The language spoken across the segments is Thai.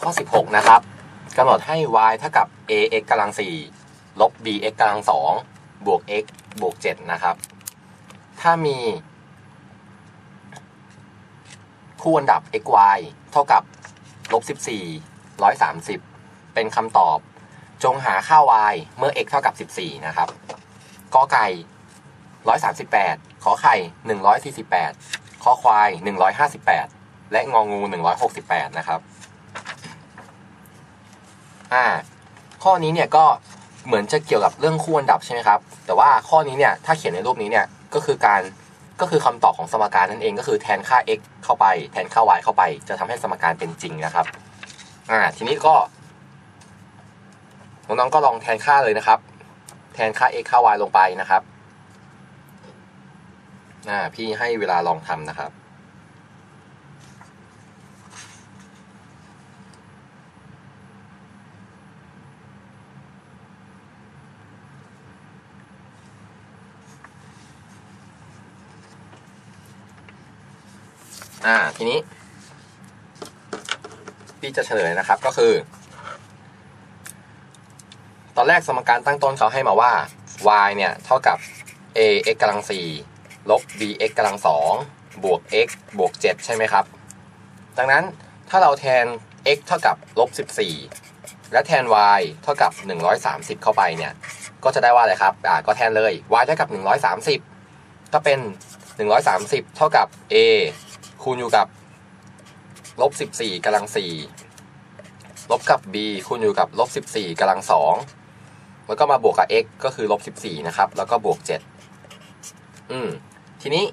ข้อ 16 นะครับกำหนดให้ y เท่ากับ ax กำลัง4ลบ bx กำลัง2บวก x บวก 7 นะครับ ถ้ามี คู่อันดับ x y เท่ากับลบ14 130 เป็นคำตอบ จงหาค่า y เมื่อ x เท่ากับ 14 นะครับกอไก่ 138 ขอไข่ 148ขอควาย 158 และงองู 168 นะครับ อ่าข้อนี้เนี่ยก็เหมือนจะเกี่ยวกับเรื่องคู่อันดับใช่ไหมครับ แต่ว่าข้อนี้เนี่ยถ้าเขียนในรูปนี้เนี่ยก็คือการก็คือคำตอบของสมการนั่นเองก็คือแทนค่า x เข้าไป แทนค่า y เข้าไป จะทำให้สมการเป็นจริงนะครับอ่าทีนี้ก็น้องๆก็ลองแทนค่าเลยนะครับ แทนค่า x ค่า y ลงไปนะครับอ่าพี่ให้เวลาลองทำนะครับ อ่า ทีนี้ พี่จะเฉลยนะครับก็คือ ตอนแรกสมการตั้งต้นเขาให้มาว่า y เนี่ย เท่ากับ ax กำลัง4ลบ bx กำลัง2บวก x บวก 7 ใช่ไหมครับ ดังนั้นถ้าเราแทน x เท่ากับลบ14 และแทน y เท่ากับ 130 เข้าไปเนี่ย ก็จะได้ว่าอะไรครับ อ่า ก็แทนเลย y เท่ากับ 130 ก็เป็น 130 เท่ากับ a คูณอยู่กับลบ14กำลัง4ลบกับ b คูณอยู่กับลบ14กำลัง2แล้วก็มาบวกกับ x ก็คือลบ14นะครับ แล้วก็บวก7อืม ทีนี้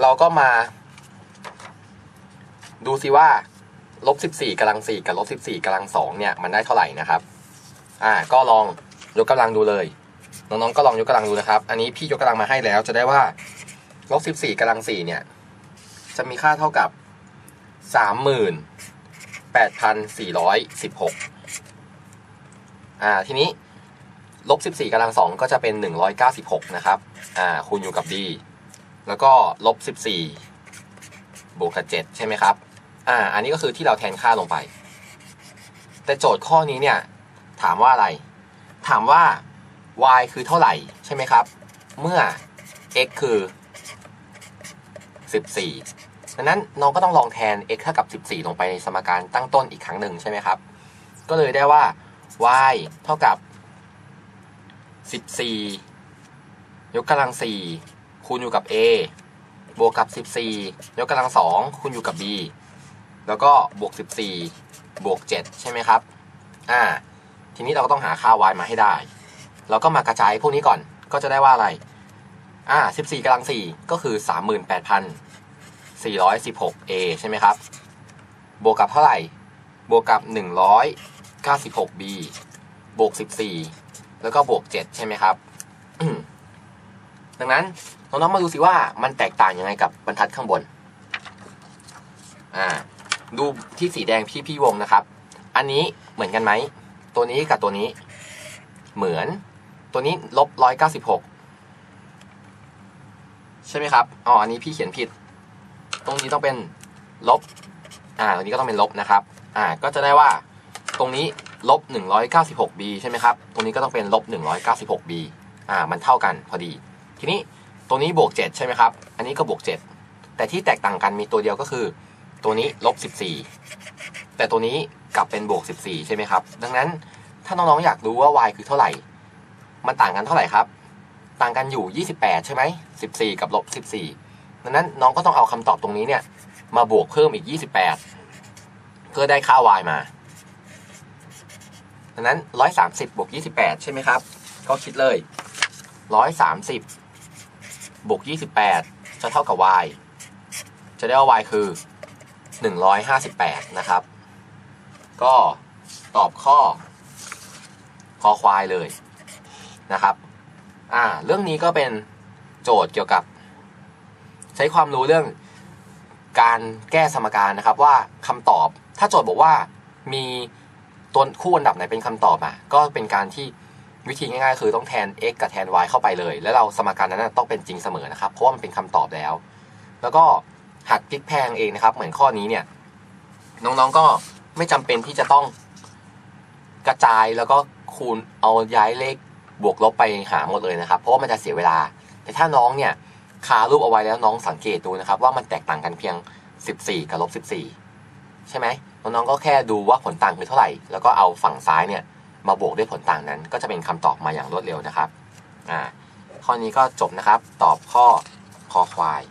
เราก็มา ดูซิว่าลบ14กำลัง4กับลบ14กำลัง2เนี่ย มันได้เท่าไหร่นะครับ อ่า ก็ลองยกกำลังดูเลย น้องๆก็ลองยกกำลังดูนะครับ อันนี้พี่ยกกำลังมาให้แล้วจะได้ว่า ลบ14กำลัง4เนี่ย จะมีค่าเท่ากับ38,416อ่า ทีนี้ลบ14กำลัง2ก็จะเป็น196นะครับ อ่า คูณอยู่กับ d แล้วก็ลบ14บสี่บวกกับ7ใช่ไหมครับ อ่า อันนี้ก็คือที่เราแทนค่าลงไป แต่โจทย์ข้อนี้เนี่ย ถามว่าอะไร ถามว่า y คือเท่าไหร่ใช่ไหมครับ เมื่อ x คือ 14 ดังนั้นน้องก็ต้องลองแทน x เท่ากับ 14 ลงไปในสมการตั้งต้นอีกครั้งหนึ่งใช่ไหมครับ ก็เลยได้ว่า y เท่ากับ 14 ยกกำลัง 4 คูณอยู่กับ a บวกกับ 14 ยกกำลัง 2 คูณอยู่กับ b แล้วก็บวก 14 บวก 7 ใช่ไหมครับ อ่า ทีนี้เราก็ต้องหาค่า y มาให้ได้ เราก็มากระจายพวกนี้ก่อน ก็จะได้ว่าอะไร อ่า14กำลัง4ก็คือ 38,416 A ใช่ไหมครับ บวกกับเท่าไหร่ บวกกับ 196 B บวก 14 แล้วก็บวก 7 ใช่ไหมครับ ดังนั้น น้องๆมาดูสิว่ามันแตกต่างยังไงกับบรรทัดข้างบน อ่า ดูที่สีแดงพี่พี่วงนะครับ อันนี้เหมือนกันไหม ตัวนี้กับตัวนี้ เหมือน ตัวนี้ลบ196 ใช่ไหมครับอ๋ออันนี้พี่เขียนผิด ตรงนี้ต้องเป็นลบอ่าตรงนี้ก็ต้องเป็นลบนะครับอ่าก็จะได้ว่าตรงนี้ลบ 196b ใช่ไหมครับ ตรงนี้ก็ต้องเป็นลบ 196b อ่า มันเท่ากันพอดี ทีนี้ตรงนี้บวก 7 ใช่ไหมครับ อันนี้ก็บวก 7 แต่ที่แตกต่างกันมีตัวเดียวก็คือ ตัวนี้ลบ 14 แต่ตัวนี้กลับเป็นบวก 14 ใช่ไหมครับ ดังนั้นถ้าน้องๆอยากรู้ว่า y คือเท่าไหร่ มันต่างกันเท่าไหร่ครับ ต่างกันอยู่ 28 ใช่ไหม 14 กับลบ 14ดังนั้นน้องก็ต้องเอาคำตอบตรงนี้เนี่ย มาบวกเพิ่มอีก 28 เพื่อได้ค่า y มาดังนั้น 130 บวก 28 ใช่ไหมครับ ก็คิดเลย 130 บวก 28 จะเท่ากับ y จะได้ว่า y คือ 158 นะครับ ก็ตอบข้อคอควายเลยนะครับ อ่า เรื่องนี้ก็เป็นโจทย์เกี่ยวกับ ใช้ความรู้เรื่องการแก้สมการนะครับว่าคำตอบ ถ้าโจทย์บอกว่ามีตัวคู่อันดับไหนเป็นคำตอบอะก็เป็นการที่วิธีง่ายๆ คือต้องแทน x กับแทน y เข้าไปเลย แล้วเราสมการนั้นต้องเป็นจริงเสมอนะครับ เพราะว่ามันเป็นคำตอบแล้ว แล้วก็หักพลิกแพงเองนะครับ เหมือนข้อนี้เนี่ย น้องๆก็ไม่จำเป็นที่จะต้องกระจายแล้วก็คูณเอาย้ายเลข บวกลบไปหาหมดเลยนะครับ เพราะว่ามันจะเสียเวลา แต่ถ้าน้องเนี่ยคารูปเอาไว้แล้วน้องสังเกตดูนะครับ ว่ามันแตกต่างกันเพียง 14 กับลบ14 ใช่ไหมน้องก็แค่ดูว่าผลต่างคือเท่าไหร่ แล้วก็เอาฝั่งซ้ายเนี่ยมาบวกด้วยผลต่างนั้น ก็จะเป็นคำตอบมาอย่างรวดเร็วนะครับอ่าข้อนี้ก็จบนะครับ ตอบข้อคอควาย